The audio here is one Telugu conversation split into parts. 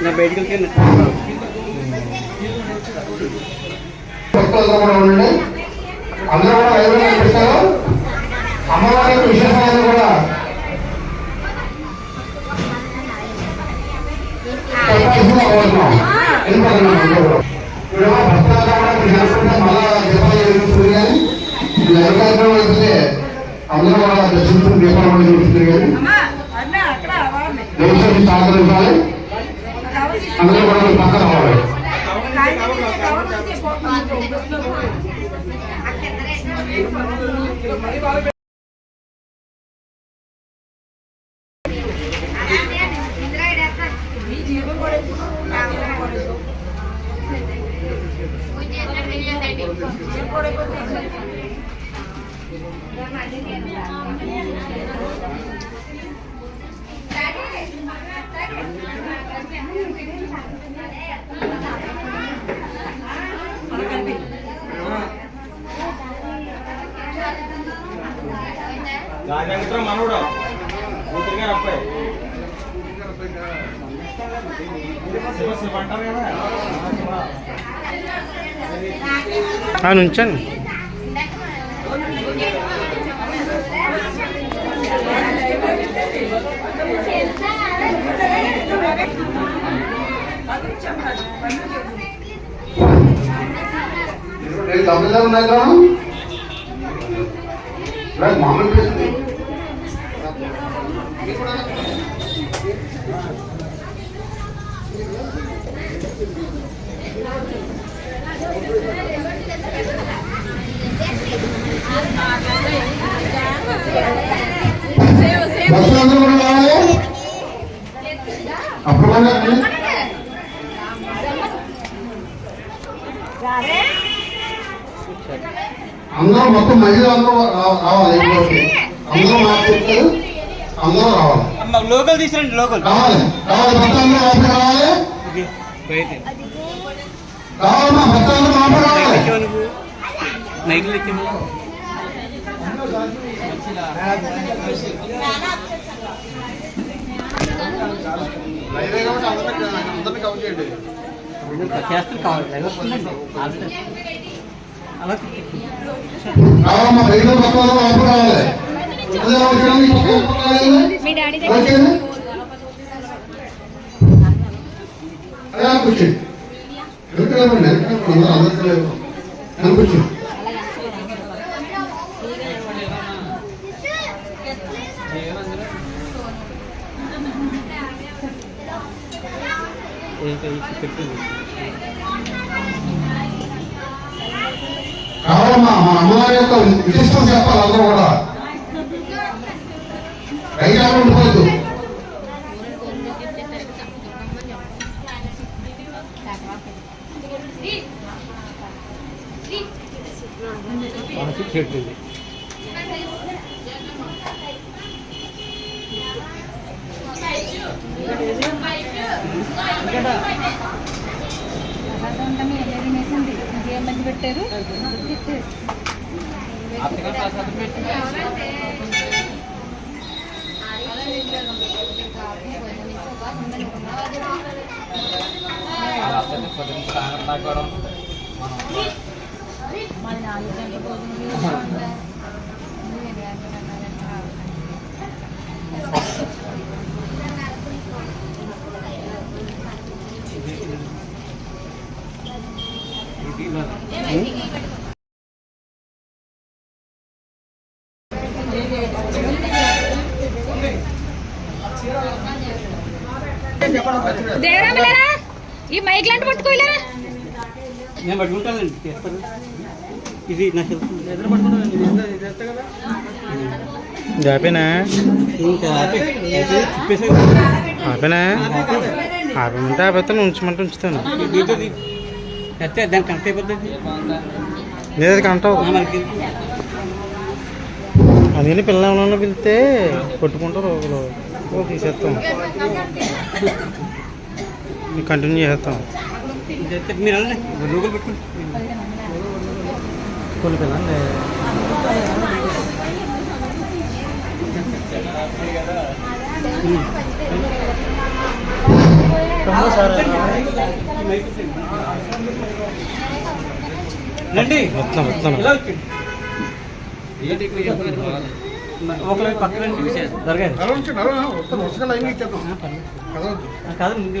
నా బయటికి అందరూ కూడా కనిపిస్తారు అమ్మవారి యొక్క విశేషాలను కూడా అందరూ కూడా. మళ్ళా దీపాలు వెలిగిస్తుంది కానీ కార్యక్రమం అయిపోతే అందరూ కూడా దర్శించుకుని దీపాలు కూడా వెలిగిస్తుంది కానీ దయచేసి సహకరించాలి అందరూ కూడా మీరు పక్కన రావాలి రాజేంద్ర మనవడు కూతురు గారు అబ్బాయి శివ శివ అంటారు కదా ఉంచండి నేను తమిళనాడు ఉన్నాయి కదా లేదు, మామూలు ప్లేస్ ఉంది. భక్తులందరూ కూడా రావాలి అప్పుడు కూడా అందరూ మొత్తం మహిళలు అందరూ రావాలి. అందరూ మాట్లాడుతారు అందరూ రావాలి. లోకల్ తీసుకురండి లోకల్. రావాలి. రావాలి. భక్తులందరూ లోపలికి రావాలి. బయట రావాలి మా భక్తులందరూ లోపలికి రావాలి. నైట్లు కావాలి మా లోపలికి రావాలి వచ్చేయండి, ఈ పక్క, ఈ పక్క రావాలి. మీ డాడీ వచ్చేయండి. అలా కూర్చోండి వెనకాల రండి, వెనకాల రండి, అందరూ అందరికీ లేవు. వెనక కూర్చోండి. పెట్టింది కావాలమ్మా మా అమ్మవారి యొక్క విశిష్టం చెప్పాలి అందరూ కూడా. రైలు ఉండిపోద్దు చెట్టింది ఏం మంది పెట్టారు మరి నాలుగు గంటల భోజనం దేవరామలేరా ఈ మైక్ లాంటి పట్టుకోలేరా నేను పట్టుకుంటానండి చేస్తారు ఇది నా ఆపేనా? ఇంకా ఆపే. తిప్పేసి ఆపేనా? ఆపమంటే ఆపేస్తాను ఉంచమంటే ఉంచుతాను. అయితే దానికి కనెక్ట్ అయిపోతుంది లేదు ఆ, మనకి అందుకని పిల్లలు పిలిస్తే కొట్టుకుంటారు ఒకరు. తీసేస్తాం. కంటిన్యూ చేస్తాం మీరు లోకల్ పెట్టుకోండి రండి మొత్తం వస్తున్నాం ఇలా వచ్చండి ఒకరి పక్కన జరగాలి కాదు ముందు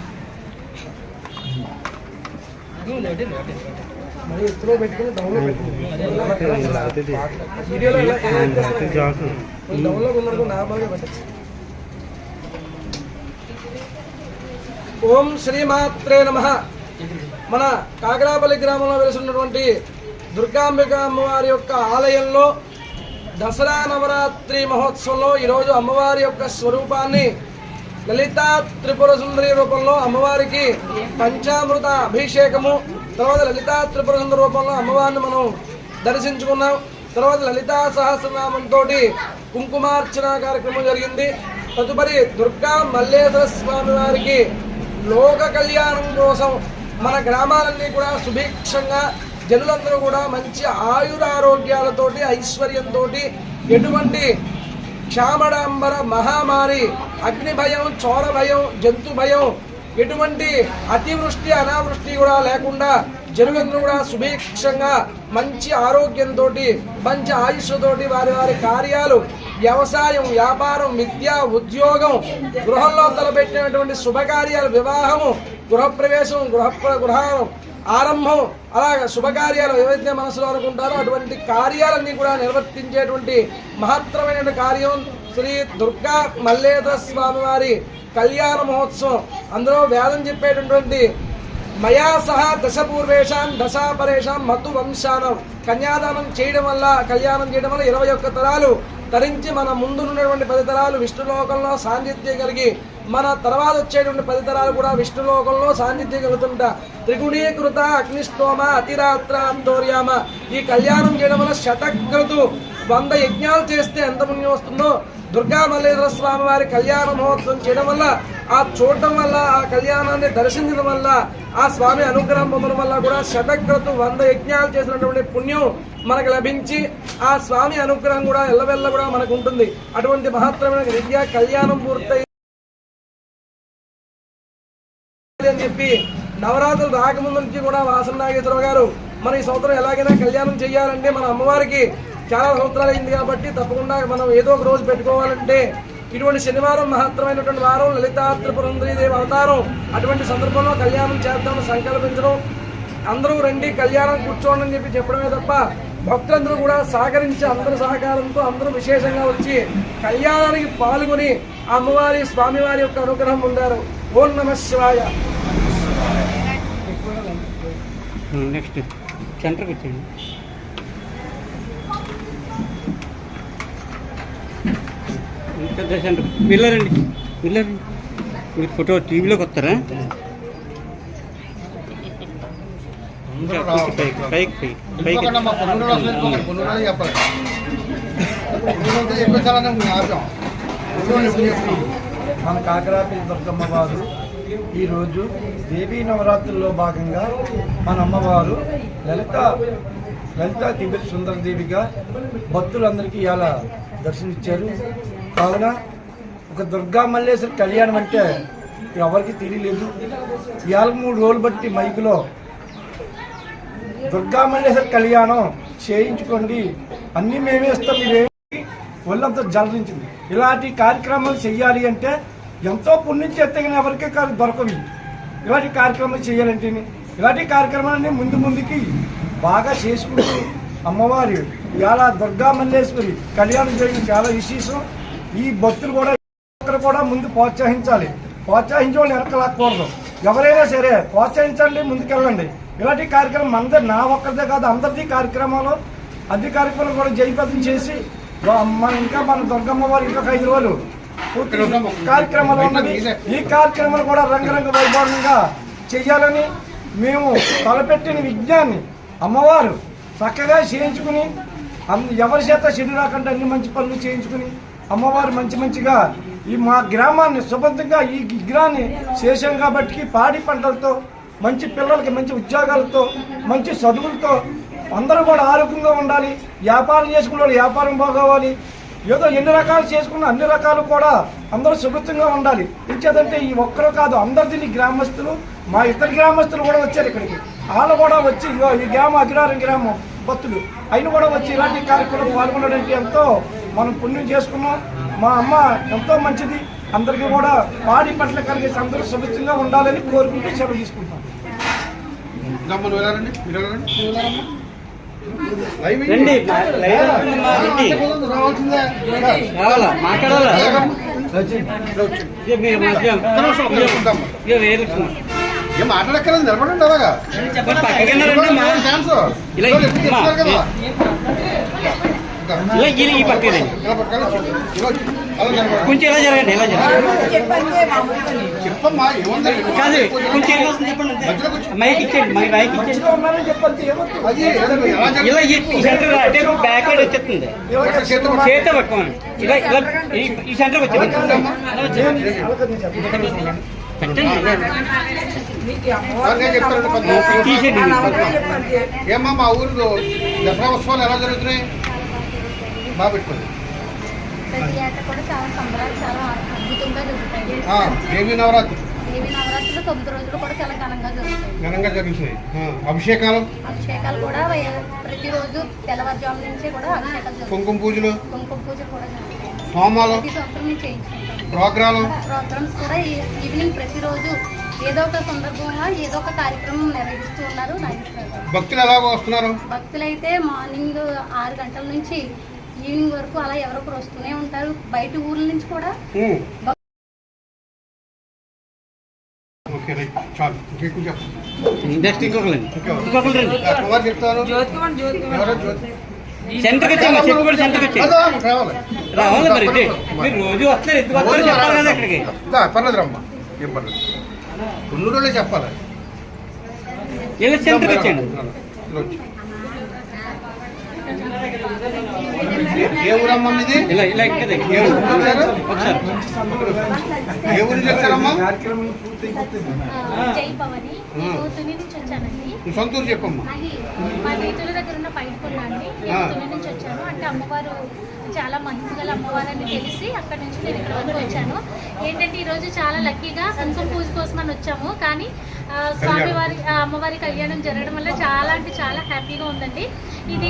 ఓం శ్రీమాత్రే నమ. మన కాకరాపల్లి గ్రామంలో వెలిసినటువంటి దుర్గాంబిక అమ్మవారి యొక్క ఆలయంలో దసరా నవరాత్రి మహోత్సవంలో ఈరోజు అమ్మవారి యొక్క స్వరూపాన్ని లలితా త్రిపుర సుందరి రూపంలో అమ్మవారికి పంచామృత అభిషేకము. తర్వాత లలితా త్రిపుర సుందరి రూపంలో అమ్మవారిని మనం దర్శించుకున్నాం. తర్వాత లలితా సహస్రనామంతో కుంకుమార్చన కార్యక్రమం జరిగింది. తదుపరి దుర్గా మల్లేశ్వర స్వామి వారికి లోక కళ్యాణం కోసం మన గ్రామాలన్నీ కూడా సుభిక్షంగా జనులందరూ కూడా మంచి ఆయురారోగ్యాలతోటి ఐశ్వర్యంతో ఎటువంటి క్షామడాంబర మహామారి అగ్ని భయం చోర భయం జంతు భయం ఎటువంటి అతివృష్టి అనావృష్టి కూడా లేకుండా జనులందరూ కూడా సుభిక్షంగా మంచి ఆరోగ్యంతో మంచి ఆయుష్తోటి వారి వారి కార్యాలు వ్యవసాయం వ్యాపారం విద్య ఉద్యోగం గృహంలో తలపెట్టినటువంటి శుభకార్యాలు వివాహము గృహప్రవేశం గృహ గృహ ఆరంభం అలాగ శుభకార్యాలు ఏవైతే మనసులో అనుకుంటారో అటువంటి కార్యాలన్నీ కూడా నిర్వర్తించేటువంటి మహత్తరమైన కార్యం శ్రీ దుర్గా మల్లేశ్వర స్వామివారి కళ్యాణ మహోత్సవం. అందులో వేదం చెప్పేటటువంటి మయా సహా దశ పూర్వేషాం దశాపరేషాం మధు వంశానం కన్యాదానం చేయడం వల్ల కళ్యాణం చేయడం వల్ల ఇరవై ఒక్క తరాలు తరించి మన ముందున్నటువంటి పది తరాలు విష్ణులోకంలో సాన్నిధ్యం కలిగి మన తర్వాత వచ్చేటువంటి పది తరాలు కూడా విష్ణులోకంలో సాన్నిధ్యం కలుగుతుంట. త్రిగుణీకృత అగ్నిస్తోమ అతిరాత్ర అంతోర్యామ. ఈ కళ్యాణం చేయడం వల్ల శతక్రతు వంద యజ్ఞాలు చేస్తే ఎంత పుణ్యం వస్తుందో దుర్గా మల్లేశ్వర స్వామి వారి కళ్యాణ మహోత్సవం చేయడం వల్ల ఆ చూడటం వల్ల ఆ కళ్యాణాన్ని దర్శించడం వల్ల ఆ స్వామి అనుగ్రహం పొందడం వల్ల కూడా శతక్రతు వంద యజ్ఞాలు చేసినటువంటి పుణ్యం మనకు లభించి ఆ స్వామి అనుగ్రహం కూడా ఎల్లవెల్ల కూడా మనకు ఉంటుంది. అటువంటి మహత్తరమైన విద్యా కళ్యాణం పూర్తయి అని చెప్పి నవరాత్రులు రాకముందు నుంచి కూడా వాసన నాగేశ్వరరావు గారు మన ఈ సంవత్సరం ఎలాగైనా కళ్యాణం చేయాలంటే మన అమ్మవారికి చాలా సంవత్సరాలు అయింది కాబట్టి తప్పకుండా మనం ఏదో ఒక రోజు పెట్టుకోవాలంటే ఇటువంటి శనివారం మహత్తరమైనటువంటి వారం లలితా త్రిపురంద్రీదేవి అవతారం అటువంటి సందర్భంలో కళ్యాణం చేద్దామని సంకల్పించడం. అందరూ రండి కళ్యాణం కూర్చోండి అని చెప్పి చెప్పడమే తప్ప భక్తులందరూ కూడా సహకరించి అందరి సహకారంతో అందరూ విశేషంగా వచ్చి కళ్యాణానికి పాల్గొని అమ్మవారి స్వామివారి యొక్క అనుగ్రహం పొందారు. ఓం నమ శివాయ. నెక్స్ట్ సెంటర్కి వచ్చేయండి. సెంటర్ వెళ్ళారండి వెళ్ళారండి మీరు ఫోటో టీవీలోకి వస్తారా? ఇంకా కొంచెం పైకి మన కాకరాపల్లి దుర్గమ్మ వారు ఈరోజు దేవీ నవరాత్రుల్లో భాగంగా మన అమ్మవారు లలిత లలిత దివ్య సుందర దేవిగా భక్తులందరికీ ఇలా దర్శనమిచ్చారు. కావున ఒక దుర్గా మల్లేశ్వర కళ్యాణం అంటే ఎవరికి తెలియలేదు. ఇవాళ మూడు రోజులు బట్టి మైకులో దుర్గా మల్లేశ్వర కళ్యాణం చేయించుకోండి. అన్నీ మేమే ఇస్తాం మీరేమి ఒళ్ళంతా జలరించింది. ఇలాంటి కార్యక్రమాలు చేయాలి అంటే ఎంతో పుణ్యం చేస్తే కానీ ఎవరికే కాదు దొరకవి ఇలాంటి కార్యక్రమాలు చేయాలంటే ఇలాంటి కార్యక్రమాలన్నీ ముందు ముందుకి బాగా చేసుకుంటూ అమ్మవారి ఇవాళ దుర్గా మల్లేశ్వరి కళ్యాణం చేయడం చాలా విశేషం. ఈ భక్తులు కూడా ఒక్కరు కూడా ముందు ప్రోత్సహించాలి. ప్రోత్సహించే వాళ్ళు వెనకలాక్కూడదు ఎవరైనా సరే ప్రోత్సహించండి ముందుకెళ్ళండి. ఇలాంటి కార్యక్రమం అందరి నా ఒక్కరిదే కాదు అందరిది కార్యక్రమాలు అన్ని కార్యక్రమాలు కూడా జయప్రదం చేసి మన ఇంకా మన దుర్గమ్మ వారు ఇంకొక ఐదు రోజులు కార్యక్రమాలు ఉన్నది. ఈ కార్యక్రమాలు కూడా రంగరంగ వైభవంగా చెయ్యాలని మేము తలపెట్టిన విజ్ఞాన్ని అమ్మవారు చక్కగా చేయించుకుని ఎవరి చేత చెడు రాకుండా అన్ని మంచి పనులు చేయించుకుని అమ్మవారు మంచి మంచిగా ఈ మా గ్రామాన్ని సుబంధంగా ఈ విగ్రహాన్ని చేశాం కాబట్టి పాడి పంటలతో మంచి పిల్లలకి మంచి ఉద్యోగాలతో మంచి చదువులతో అందరూ కూడా ఆరోగ్యంగా ఉండాలి వ్యాపారం చేసుకున్న వాళ్ళు వ్యాపారం బాగోవాలి ఏదో ఎన్ని రకాలు చేసుకున్న అన్ని రకాలు కూడా అందరూ సుభితంగా ఉండాలి. ఇచ్చేదంటే ఈ ఒక్కరు కాదు అందరిది గ్రామస్తులు మా ఇతర గ్రామస్తులు కూడా వచ్చారు ఇక్కడికి. వాళ్ళు కూడా వచ్చి ఇగో ఈ గ్రామం అగ్రహారం గ్రామం. భక్తులు. ఆయన కూడా వచ్చి ఇలాంటి కార్యక్రమం పాల్గొనడానికి ఎంతో మనం పుణ్యం చేసుకున్నాం. మా అమ్మ ఎంతో మంచిది. అందరికీ కూడా పాడి పట్ల కలిగేసి అందరూ సుభితంగా ఉండాలని కోరుకుంటూ సెలవు తీసుకుంటాం. మాట్లాడాలా? ఏం మాట్లాడక్కర్లేదు నిలబడండి అలాగా. కొంచెం జరగండి జరగండి. చెప్పమ్మా ఏముంది? కాదు కొంచెం ఇలా వస్తుంది చెప్పండి అంతే. మైక్ ఇచ్చేయండి మై మైక్ ఇచ్చేయండి. మంచిగా ఉన్నారని చెప్పండి ఏమవుతుంది? అది ఏదో ఎలా జరిగింది? ఇలా ఈ సెంటర్ అంటే బ్యాక్ సైడ్ వచ్చేస్తుంది. ఒక చేత్తో చేత పట్టుకోండి ఇలా ఇలా ఈ ఈ సెంటర్కి వచ్చేది ఏమ్మా మా ఊరు దసరా ఉత్సవాలు ఎలా జరుగుతున్నాయి? బాగా పెట్టుకోండి. ప్రతి ఏటా కూడా చాలా సంబరాలు చాలా అద్భుతంగా జరుగుతాయి. ఆ, దేవీ నవరాత్రి. దేవి నవరాత్రులు తొమ్మిది రోజులు కూడా చాలా ఘనంగా జరుగుతాయి. ఘనంగా జరుగుతున్నాయి ఆ, అభిషేకాలు? అభిషేకాలు కూడా ప్రతిరోజు తెల్లవారుజాము నుంచే కూడా అభిషేకాలు కుంకుమ పూజలు? కుంకుమ పూజ కూడా హోమాలు? ప్రతి సంవత్సరం ప్రోగ్రాలు ప్రోగ్రామ్స్ కూడా ఈ- ఈవినింగ్ ప్రతిరోజు ఏదో ఒక సందర్భంగా ఏదో ఒక కార్యక్రమం నిర్వహిస్తూ ఉన్నారు భక్తులు ఎలా వస్తున్నారు? భక్తులైతే మార్నింగ్ ఆరు గంటల నుంచి ఈవినింగ్ వరకు అలా ఎవరో ఒకరు వస్తూనే ఉంటారు. బయట ఊర్ల నుంచి కూడా ఇంకొకరు చెప్తారు? సెంటర్కి వచ్చాము చెప్పి కూడా సెంటర్కి వచ్చాము అదా, రావాలి. మరి మీరు రోజు వస్తారు ఎందుకు వస్తారు చెప్పాలి కదా ఇక్కడికి పర్లేదు రమ్మా ఏం పర్లేదు. కొన్ని రోజులే చెప్పాలి. ఇలా సెంటర్కి వచ్చాను ఇలా వచ్చి. ఏ- ఊరమ్మా మీది? ఇలా ఇలా ఇక్కడ ఏ ఊరు? ఒకసారి. ఏ ఊరు చెప్తారమ్మా? ఆ, జై భవని నేను తుని నుంచి వచ్చానండి నీ సొంత ఊరు చెప్పమ్మా మా రైతుల దగ్గర ఉన్న పైన కొన్నాండి నేను తుని నుంచి వచ్చాను. అంటే అమ్మవారు చాలా మంచి గల అమ్మవారని తెలిసి అక్కడ నుంచి నేను ఇక్కడ వరకు వచ్చాను. ఏంటంటే ఈరోజు చాలా లక్కీగా కుంకుమ పూజ కోసం అని వచ్చాము. కానీ స్వామివారి అమ్మవారి కళ్యాణం జరగడం వల్ల చాలా అంటే చాలా హ్యాపీగా ఉందండి. ఇది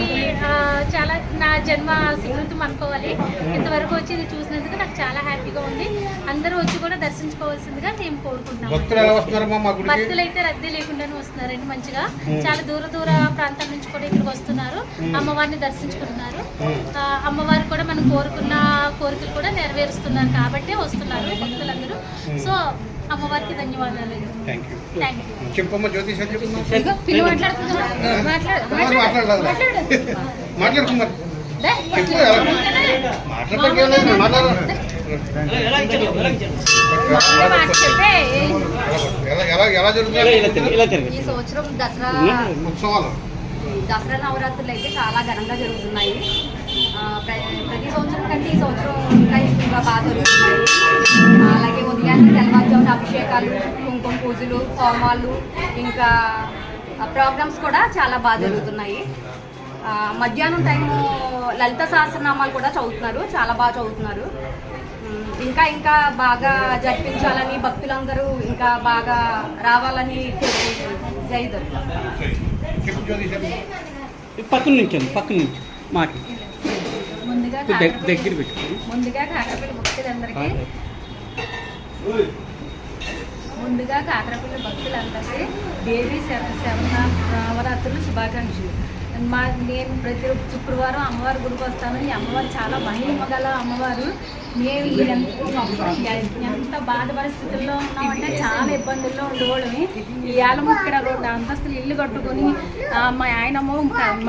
చాలా నా జన్మ సుకృతం అనుకోవాలి. ఇంతవరకు వచ్చి ఇది చూసినందుకు నాకు చాలా హ్యాపీగా ఉంది. అందరూ వచ్చి కూడా దర్శించుకోవాల్సిందిగా మేము కోరుకుంటున్నాము భక్తులు అయితే రద్దీ లేకుండానే వస్తున్నారండి మంచిగా. చాలా దూర దూర ప్రాంతాల నుంచి కూడా ఇక్కడికి వస్తున్నారు. అమ్మవారిని దర్శించుకుంటున్నారు. అమ్మవారు కూడా మనం కోరుకున్న కోరికలు కూడా నెరవేరుస్తున్నారు కాబట్టి వస్తున్నారు భక్తులందరూ. సో అమ్మవారికి ధన్యవాదాలు. చెప్పమ్మా జ్యోతిష్ ఈ సంవత్సరం దసరా ఉత్సవాలు. దసరా నవరాత్రులు అయితే చాలా ఘనంగా జరుగుతున్నాయి. ప్రతి సంవత్సరం కంటే ఈ సంవత్సరం ఇంకా ఎక్కువగా బాగా జరుగుతున్నాయి అలాగే ఉదయాన్నే తెల్లవారుజామున అభిషేకాలు కుంకుమ పూజలు హోమాలు ఇంకా ప్రోగ్రామ్స్ కూడా చాలా బాగా జరుగుతున్నాయి. మధ్యాహ్నం టైము లలిత సహస్రనామాలు కూడా చదువుతున్నారు చాలా బాగా చదువుతున్నారు. ఇంకా ఇంకా బాగా జరిపించాలని భక్తులందరూ ఇంకా బాగా రావాలని కోరుకుంటున్నాను జై పక్కన నుంచి పక్కన నుంచి మాట ముందుగా దగ్గ- దగ్గర ముందుగా కాకరపల్లి భక్తులందరికీ ముందుగా కాకరపల్లి భక్తులందరికీ దేవి నవరాత్రులు శుభాకాంక్షలు. మా నేను ప్రతి శుక్రవారం అమ్మవారి గుడికి వస్తాను. ఈ అమ్మవారు చాలా మహిమ గల అమ్మవారు. మేము ఎంత ఎంత బాధ పరిస్థితుల్లో ఉన్నామంటే చాలా ఇబ్బందుల్లో ఉండేవాళ్ళమి. ఇవాళ ఇక్కడ రెండు అంతస్తులు ఇల్లు కట్టుకొని మా ఆయనమ్మ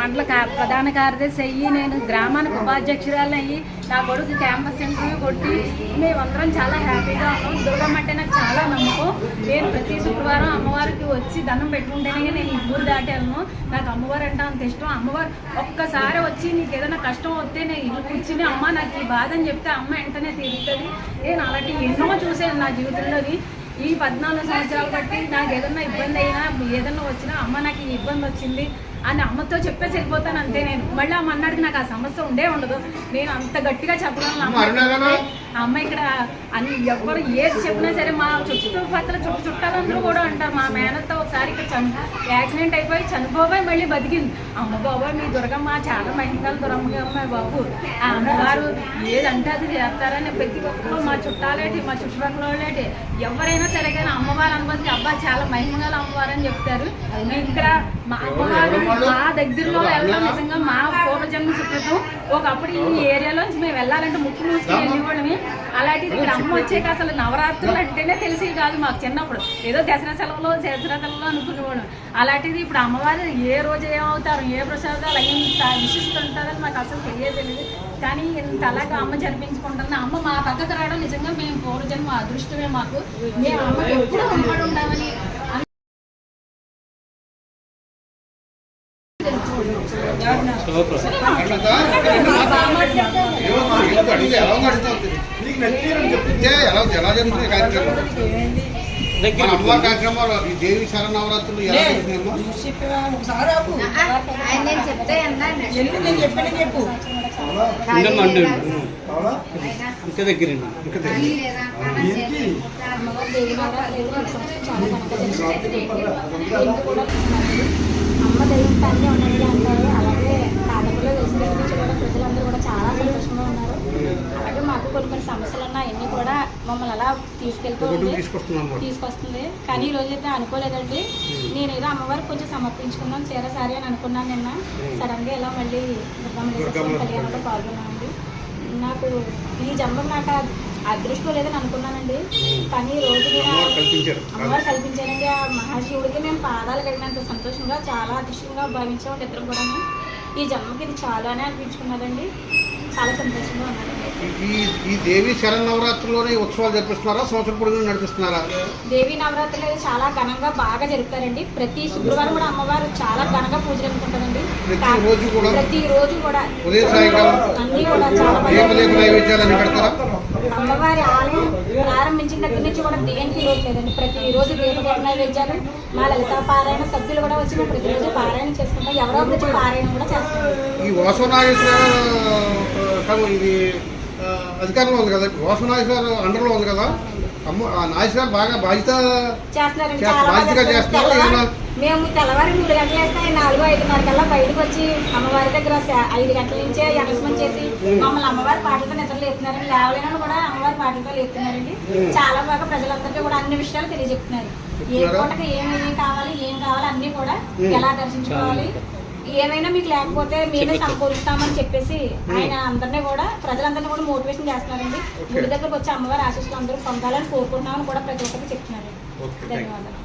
మండల ప్రధాన కార్యదర్శి అయ్యి నేను గ్రామానికి ఉపాధ్యక్షురాలు అయ్యి నా కొడుకు క్యాంపస్ ఇంటర్వ్యూ కొట్టి మేమందరం చాలా హ్యాపీగా ఉన్నాం. దుర్గమ్మ అంటే నాకు చాలా నమ్మకం. నేను ప్రతి శుక్రవారం అమ్మవారికి వచ్చి దండం పెట్టుకుంటేనే నేను ఈ ఊరు దాటాను. నాకు అమ్మవారు అంటే అంత ఇష్టం. అమ్మవారు ఒక్కసారి వచ్చి నీకు ఏదైనా కష్టం వస్తే నేను ఇల్లు కూర్చుని అమ్మ నాకు ఈ బాధ అని చెప్తే అమ్మ వెంటనే తీరుతుంది. నేను అలాంటి ఎన్నో చూసాను నా జీవితంలోని. ఈ పద్నాలుగు సంవత్సరాలు బట్టి నాకు ఏదన్నా ఇబ్బంది అయినా ఏదన్నా వచ్చినా అమ్మ నాకు ఈ ఇబ్బంది వచ్చింది అని అమ్మతో చెప్పేసి వెళ్ళిపోతాను అంతే నేను. మళ్ళీ అమ్మ అన్నాడికి నాకు ఆ సమస్య ఉండే ఉండదు. నేను అంత గట్టిగా చెప్పగలను. ఆ అమ్మ ఇక్కడ అన్ని ఎవ్వరు ఏది చెప్పినా సరే మా చుట్టుపక్కల చుట్టూ చుట్టాలందరూ కూడా అంటారు మా మేనత్తో ఒకసారి ఇక్కడ చని యాక్సిడెంట్ అయిపోయి చనిపోబాయి మళ్ళీ బతికింది. అమ్మ బాబాయ్ మీ దుర్గమ్మ చాలా మహిళలు దురమ్మ బాబు. ఆ అమ్మగారు ఏదంటే అది చేస్తారని ప్రతి ఒక్కరు మా చుట్టాలేటి మా చుట్టుపక్కల వాళ్ళేటి. ఎవరైనా సరే కానీ అమ్మవారు అనుమతికి అబ్బా చాలా మహిమగల అమ్మవారు అని చెప్తారు. మేము ఇక్కడ మా అమ్మవారు మా దగ్గరలో వెళ్ళడం నిజంగా మా పూర్వజన్మ సుకృతం. ఒకప్పుడు ఈ ఏరియాలోంచి మేము వెళ్ళాలంటే ముక్కు మూసుకుని వెళ్ళేవాళ్ళమే. అలాంటిది ఇక్కడ అమ్మ వచ్చాక అసలు నవరాత్రులు అంటేనే తెలిసి కాదు మాకు చిన్నప్పుడు. ఏదో దసరా సెలవులో దసరా సెలవులో అనుకునేవాడు అలాంటిది ఇప్పుడు అమ్మవారు ఏ రోజు ఏమవుతారు ఏ ప్రసాదాలు ఎంత విశిస్తుంటారని మాకు అసలు తెలియదు తెలియదు కానీ ఇంత అలాగా అమ్మ జరిపించుకుంటుంది అమ్మ మా పక్కకు రావడం నిజంగా మేము పూర్వజన్మ అదృష్టమే మాకు. మేము అమ్మకి ఎప్పుడు అమ్మడి ఉంటామని నీకు చెప్తే ఎలా ఎలా జరుగుతుంది కార్యక్రమం? మన అమ్మవారి కార్యక్రమాలు ఈ దేవి శరణవరాత్రులు ఎలా జరుగుతున్నాయమ్మా? ఇంకా అమ్మ దైవం తల్లి ఉన్నది అంటారు. అలాగే కాలంలో దగ్గర కూడా ప్రజలందరూ చాలా సంతోషంగా ఉన్నారు. అలాగే మాకు కొన్ని కొన్ని సమస్యలు ఉన్నాయి అన్నీ కూడా మమ్మల్ని అలా తీసుకెళ్తూ. తీసుకొస్తుంది. కానీ ఈ రోజు అయితే అనుకోలేదండి. నేను ఏదో అమ్మవారికి కొంచెం సమర్పించుకున్నాను చీర సారీ అని అనుకున్నాను నిన్న. సడన్గా ఇలా మళ్ళీ. కళ్యాణంలో పాల్గొన్నానండి నాకు ఈ జన్మం నాకు అదృష్టం లేదని అనుకున్నానండి. కానీ ఈ రోజు అమ్మవారు కల్పించారు. అమ్మవారు కల్పించారండి. ఆ మహాశివుడికి మేము పాదాలు కడిగినంత సంతోషంగా చాలా అదృష్టంగా భావించాము ఇద్దరం కూడా ఈ జన్మకి ఇది చాలా అని అనిపించుకున్నదండి. చాలా సంతోషంగా ఉన్నానండి ఈ ఈ దేవి శరణవరాత్రుల్లోనే ఉత్సవాలు జరిపిస్తున్నారా? సంవత్సరం పొడుగునా నడిపిస్తున్నారా? దేవీ నవరాత్రులు అనేది చాలా ఘనంగా బాగా జరుపుతారండి. ప్రతి శుక్రవారం కూడా అమ్మవారు చాలా ఘనంగా పూజలు అందుకుంటారండి ప్రతి రోజు కూడా? ప్రతి రోజు కూడా ఉదయం సాయంకాలం అన్ని కూడా చాలా బాగా దీప దీప నైవేద్యాలు అన్ని పెడతారా అమ్మవారి ఆలయం ప్రారంభించిన దగ్గర నుంచి కూడా దేనికి లోటు లేదండి. ప్రతి రోజు దీప దీప నైవేద్యాలు మా లలిత పారాయణ సభ్యులు కూడా వచ్చి మేము ప్రతిరోజు పారాయణ చేసుకుంటాం ఎవరో ఒకరు వచ్చి పారాయణ కూడా చేస్తాం ఈ వాసవనాగేశ్వర ఇది అధికారంలో ఉంది కదా? వాసవనాగేశ్వర అండర్లో ఉంది కదా? అమ్మ ఆ నాగేశ్వర బాగా బాధ్యత చేస్తున్నారండి. చేస్తా- చాలా బాగా బాధ్యతగా చేస్తున్నారు. మేము తెల్లవారి మూడు గంటలు వేస్తే నాలుగు ఐదున్నర కల్లా బయటకు వచ్చి అమ్మవారి దగ్గర ఐదు గంటల నుంచే అనౌన్స్మెంట్ చేసి మమ్మల్ని అమ్మవారి పాటలతో నిద్ర లేపుతున్నారండి. లేవలేనని కూడా అమ్మవారి పాటలతో లేపుతున్నారండి. చాలా బాగా ప్రజలందరికీ కూడా అన్ని విషయాలు తెలియజెప్తున్నారు. ఏ? పూటకి ఏమేమి కావాలి ఏం కావాలి అన్ని కూడా ఎలా దర్శించుకోవాలి. ఏమైనా మీకు లేకపోతే మేమే సమకూరుస్తామని చెప్పేసి ఆయన అందరినీ కూడా ప్రజలందరినీ కూడా మోటివేషన్ చేస్తున్నారండి. గుడి దగ్గరకు వచ్చి అమ్మవారి ఆశీస్సులు అందరూ పొందాలని కోరుకుంటున్నామని కూడా ప్రతి ఒక్కరికి చెప్తున్నారు ఓకే. ధన్యవాదాలు.